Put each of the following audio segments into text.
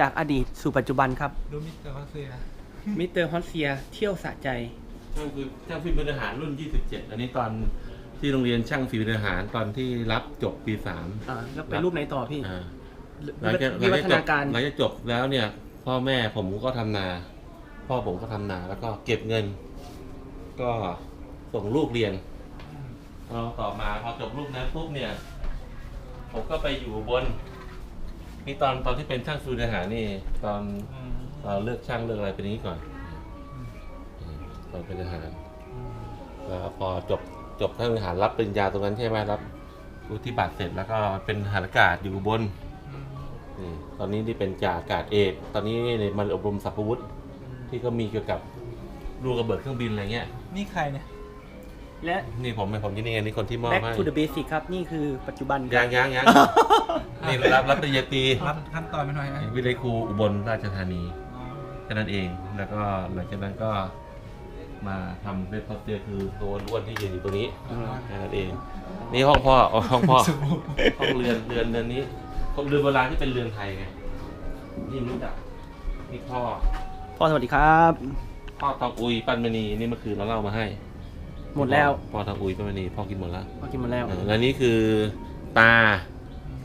จากอดีตสู่ปัจจุบันครับ ดูมิสเตอร์ฮอสเซียมิสเตอร์ฮอสเซียเที่ยวสะใจ ช่างคือช่างฝีมือทหารรุ่น 27 อันนี้ตอนที่โรงเรียนช่างฝีมือทหารตอนที่รับจบปีสามอ่าแล้วไปรูปไหนต่อพี่อ่าหวิลังวัฒจากหวิลังวัจากฒจนาบการ หลังจากจบแล้วเนี่ย พ่อแม่ผมก็ทำนา พ่อผมก็ทำนาแล้วก็เก็บเงิน ก็ส่งลูกเรียนเราต่อมาพอจบลูกนั้นปุ๊บเนี่ย ผมก็ไปอยู่บน นี่ตอนตอนที่เป็นช่างฝีมือทหารนี่ ตอนเราเลือกช่างเลือกอะไรเป็นอย่างนี้ก่อนตอนเป็นทหาร แล้วพอจบจบทางทหารรับปริญญาตรงนั้นใช่ไหมรับวุฒิบัตรเสร็จแล้วก็เป็นทหารอากาศอยู่อุบนนี่ตอนนี้ที่เป็นจ่าอากาศเอกตอนนี้ในมันอบรมสัพพวุฒิที่ก็มีเกี่ยวกับลูกระเบิดเครื่องบินอะไรเงี้ยนี่ใครเนี่ย และ นี่ผมผมที่นี่ไงนี่คนที่มอบ back ให้ to the basic ครับ นี่คือปัจจุบันคยัรับ งยังยัง นี่รับรับปริญญาตรีรับขั้นตอนไปหน่อยนะวิเลยครูอุบลราชธานีแค่นั้นเองแล้วก็หลังจากนั้นก็มาทำเป็นพอสเตียคือตัวล้วนที่ยืนอยู่ตรงนี้แค่นั้นเอง นี่ห้องพ่ออ๋อห้องพ่อห้องเรือนเรือนเรือนนี้เรือนโบราณที่เป็นเรือนไทยไงนี่รู้จักนี่พ่อ พ่อสวัสดีครับ พ่อทองอุยปันมณีนี่เมื่อคืนเราเล่ามาให้ หมดแล้ว พ่อทองอุยปันมณีพ่อกินหมดแล้วพ่อกินหมดแล้วเออแล้วนี่คือตา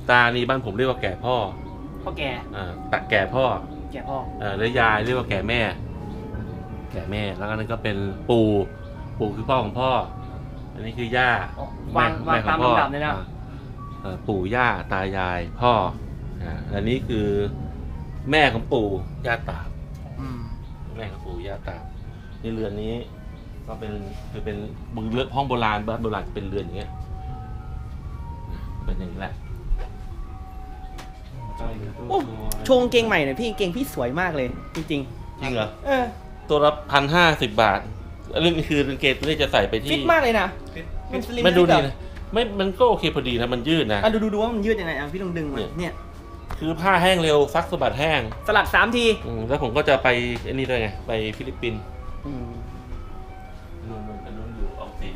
ตานี่บ้านผมเรียกว่าแก่พ่อพ่อแก่อ่าตะแก่พ่อแก่พ่อเออแล้วยายเรียกว่าแก่แม่ แก่แม่ แล้วก็นั่นก็เป็นปู่ปู่คือพ่อของพ่อ อันนี้คือย่าวางวางแขตามพ่อลำดับเลยนะอ่าเอ่อปู่ย่าตายายพ่ออ่าอันนี้คือแม่ของปู่ย่าตา อืม แม่ของปู่ย่าตานี่เรือนนี้ ก็เป็นคือเป็นบึงเรือนห้องโบราณบ้านโบราณเป็นเรือนอย่างเงี้ย เป็นอย่างนี้แหละ โอ้โชว์กางเกงใหม่หน่อยพี่กางเกงพี่สวยมากเลย จริงจริงเหรอ ๆ เออตัวละพันห้าสิบบาทอันนี้คือกางเกงตัวนี้จะใส่ไปที่ฟิตมากเลยนะ มันสลิมมันดูดีแบบนะไม่มันก็โอเคพอดีนะ มันยืดนะ อะดูดูดูว่ามันยืดยังไงอะพี่ลองดึงมาเนี่ย เนี่ย คือผ้าแห้งเร็วซักสะบัดแห้งสลัดสามทีอืมแล้วผมก็จะไปไอันนี้ด้วยไง ไปฟิลิปปินส์อืมนู่นมันอันนู้นอยู่ออมสิน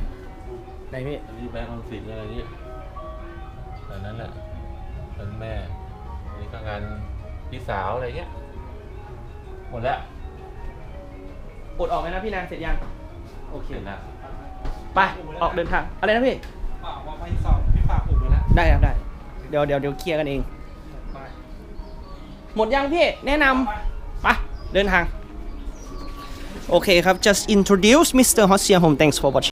ไหนพี่ อันนี้แบงก์ออมสินอะไรเงี้ย สาวอะไรเงี้ยหมดแล้วปลดออกไหมนะพี่นางเสร็จยัง โอเคเสร็จแล้วไป ออกเดินทาง อะไรนะพี่ ฝากบอกไปสอบพี่ฝากอุบไปแล้วได้ครับได้ เดี๋ยวเดี๋ยวเดี๋ยวเคลียร์กันเอง ไป หมดยังพี่ แนะนำไปเดินทาง โอเคครับ just introduce Mr. Hossia Home thanks for watching